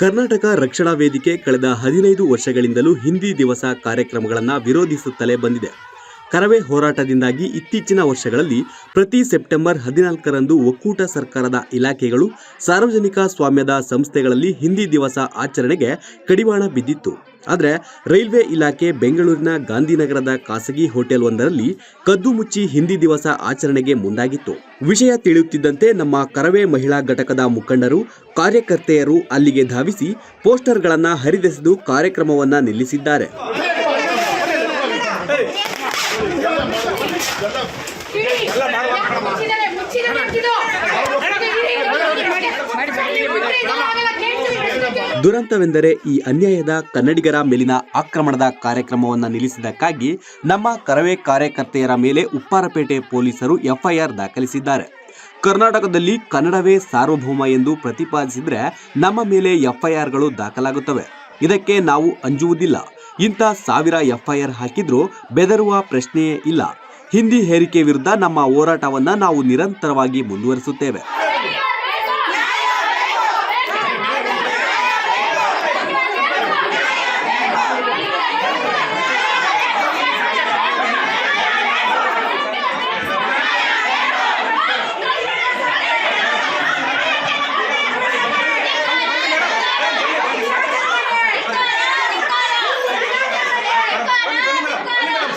ಕರ್ನಾಟಕ ರಕ್ಷಣಾ ವೇದಿಕೆ ಕಳೆದ ಹದಿನೈದು ವರ್ಷಗಳಿಂದಲೂ ಹಿಂದಿ ದಿವಸ ಕಾರ್ಯಕ್ರಮಗಳನ್ನು ವಿರೋಧಿಸುತ್ತಲೇ ಬಂದಿದೆ. ಕರವೇ ಹೋರಾಟದಿಂದಾಗಿ ಇತ್ತೀಚಿನ ವರ್ಷಗಳಲ್ಲಿ ಪ್ರತಿ ಸೆಪ್ಟೆಂಬರ್ ಹದಿನಾಲ್ಕರಂದು ಒಕ್ಕೂಟ ಸರ್ಕಾರದ ಇಲಾಖೆಗಳು ಸಾರ್ವಜನಿಕ ಸ್ವಾಮ್ಯದ ಸಂಸ್ಥೆಗಳಲ್ಲಿ ಹಿಂದಿ ದಿವಸ ಆಚರಣೆಗೆ ಕಡಿವಾಣ ಬಿದ್ದಿತ್ತು. ಆದರೆ ರೈಲ್ವೆ ಇಲಾಖೆ ಬೆಂಗಳೂರಿನ ಗಾಂಧಿನಗರದ ಖಾಸಗಿ ಹೋಟೆಲ್ ಒಂದರಲ್ಲಿ ಕದ್ದು ಮುಚ್ಚಿ ಹಿಂದಿ ದಿವಸ ಆಚರಣೆಗೆ ಮುಂದಾಗಿತ್ತು. ವಿಷಯ ತಿಳಿಯುತ್ತಿದ್ದಂತೆ ನಮ್ಮ ಕರವೇ ಮಹಿಳಾ ಘಟಕದ ಮುಖಂಡರು, ಕಾರ್ಯಕರ್ತೆಯರು ಅಲ್ಲಿಗೆ ಧಾವಿಸಿ ಪೋಸ್ಟರ್ಗಳನ್ನು ಹರಿದೆಸೆದು ಕಾರ್ಯಕ್ರಮವನ್ನು ನಿಲ್ಲಿಸಿದ್ದಾರೆ. ದುರಂತವೆಂದರೆ ಈ ಅನ್ಯಾಯದ ಕನ್ನಡಿಗರ ಮೇಲಿನ ಆಕ್ರಮಣದ ಕಾರ್ಯಕ್ರಮವನ್ನು ನಿಲ್ಲಿಸಿದ್ದಕ್ಕಾಗಿ ನಮ್ಮ ಕರವೇ ಕಾರ್ಯಕರ್ತೆಯರ ಮೇಲೆ ಉಪ್ಪಾರಪೇಟೆ ಪೊಲೀಸರು ಎಫ್ಐಆರ್ ದಾಖಲಿಸಿದ್ದಾರೆ. ಕರ್ನಾಟಕದಲ್ಲಿ ಕನ್ನಡವೇ ಸಾರ್ವಭೌಮ ಎಂದು ಪ್ರತಿಪಾದಿಸಿದ್ರೆ ನಮ್ಮ ಮೇಲೆ ಎಫ್ಐಆರ್ಗಳು ದಾಖಲಾಗುತ್ತವೆ. ಇದಕ್ಕೆ ನಾವು ಅಂಜುವುದಿಲ್ಲ. ಇಂಥ ಸಾವಿರ ಎಫ್ಐಆರ್ ಹಾಕಿದ್ರೂ ಬೆದರುವ ಪ್ರಶ್ನೆಯೇ ಇಲ್ಲ. ಹಿಂದಿ ಹೇರಿಕೆ ವಿರುದ್ಧ ನಮ್ಮ ಹೋರಾಟವನ್ನು ನಾವು ನಿರಂತರವಾಗಿ ಮುಂದುವರಿಸುತ್ತೇವೆ.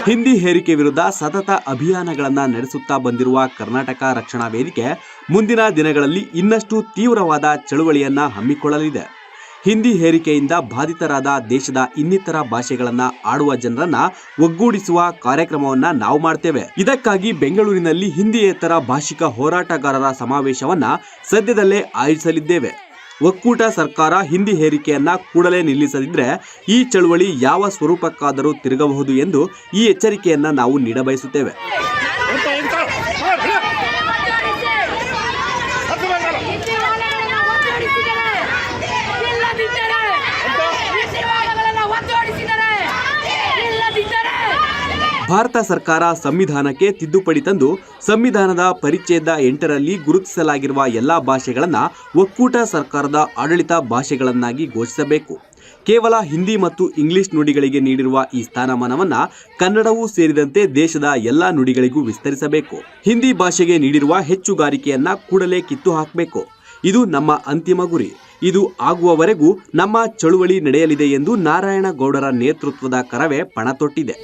ಹಿಂದಿ ಹೇರಿಕೆ ವಿರುದ್ಧ ಸತತ ಅಭಿಯಾನಗಳನ್ನು ನಡೆಸುತ್ತಾ ಬಂದಿರುವ ಕರ್ನಾಟಕ ರಕ್ಷಣಾ ವೇದಿಕೆ ಮುಂದಿನ ದಿನಗಳಲ್ಲಿ ಇನ್ನಷ್ಟು ತೀವ್ರವಾದ ಚಳುವಳಿಯನ್ನ ಹಮ್ಮಿಕೊಳ್ಳಲಿದೆ. ಹಿಂದಿ ಹೇರಿಕೆಯಿಂದ ಬಾಧಿತರಾದ ದೇಶದ ಇನ್ನಿತರ ಭಾಷೆಗಳನ್ನ ಆಡುವ ಜನರನ್ನ ಒಗ್ಗೂಡಿಸುವ ಕಾರ್ಯಕ್ರಮವನ್ನ ನಾವು ಮಾಡ್ತೇವೆ. ಇದಕ್ಕಾಗಿ ಬೆಂಗಳೂರಿನಲ್ಲಿ ಹಿಂದಿಯೇತರ ಭಾಷಿಕ ಹೋರಾಟಗಾರರ ಸಮಾವೇಶವನ್ನ ಸದ್ಯದಲ್ಲೇ ಆಯೋಜಿಸಲಿದ್ದೇವೆ. ಒಕ್ಕೂಟ ಸರ್ಕಾರ ಹಿಂದಿ ಹೇರಿಕೆಯನ್ನ ಕೂಡಲೇ ನಿಲ್ಲಿಸದಿದ್ರೆ ಈ ಚಳುವಳಿ ಯಾವ ಸ್ವರೂಪಕ್ಕಾದರೂ ತಿರುಗಬಹುದು ಎಂದು ಈ ಎಚ್ಚರಿಕೆಯನ್ನ ನಾವು ನೀಡಬಯಸುತ್ತೇವೆ. ಭಾರತ ಸರ್ಕಾರ ಸಂವಿಧಾನಕ್ಕೆ ತಿದ್ದುಪಡಿ ತಂದು ಸಂವಿಧಾನದ ಪರಿಚ್ಛೇದ ಎಂಟರಲ್ಲಿ ಗುರುತಿಸಲಾಗಿರುವ ಎಲ್ಲ ಭಾಷೆಗಳನ್ನು ಒಕ್ಕೂಟ ಸರ್ಕಾರದ ಆಡಳಿತ ಭಾಷೆಗಳನ್ನಾಗಿ ಘೋಷಿಸಬೇಕು. ಕೇವಲ ಹಿಂದಿ ಮತ್ತು ಇಂಗ್ಲಿಷ್ ನುಡಿಗಳಿಗೆ ನೀಡಿರುವ ಈ ಸ್ಥಾನಮಾನವನ್ನು ಕನ್ನಡವೂ ಸೇರಿದಂತೆ ದೇಶದ ಎಲ್ಲಾ ನುಡಿಗಳಿಗೂ ವಿಸ್ತರಿಸಬೇಕು. ಹಿಂದಿ ಭಾಷೆಗೆ ನೀಡಿರುವ ಹೆಚ್ಚುಗಾರಿಕೆಯನ್ನ ಕೂಡಲೇ ಕಿತ್ತು ಹಾಕಬೇಕು. ಇದು ನಮ್ಮ ಅಂತಿಮ ಗುರಿ. ಇದು ಆಗುವವರೆಗೂ ನಮ್ಮ ಚಳುವಳಿ ನಡೆಯಲಿದೆ ಎಂದು ನಾರಾಯಣ ಗೌಡರ ನೇತೃತ್ವದ ಕರವೇ ಪಣ ತೊಟ್ಟಿದೆ.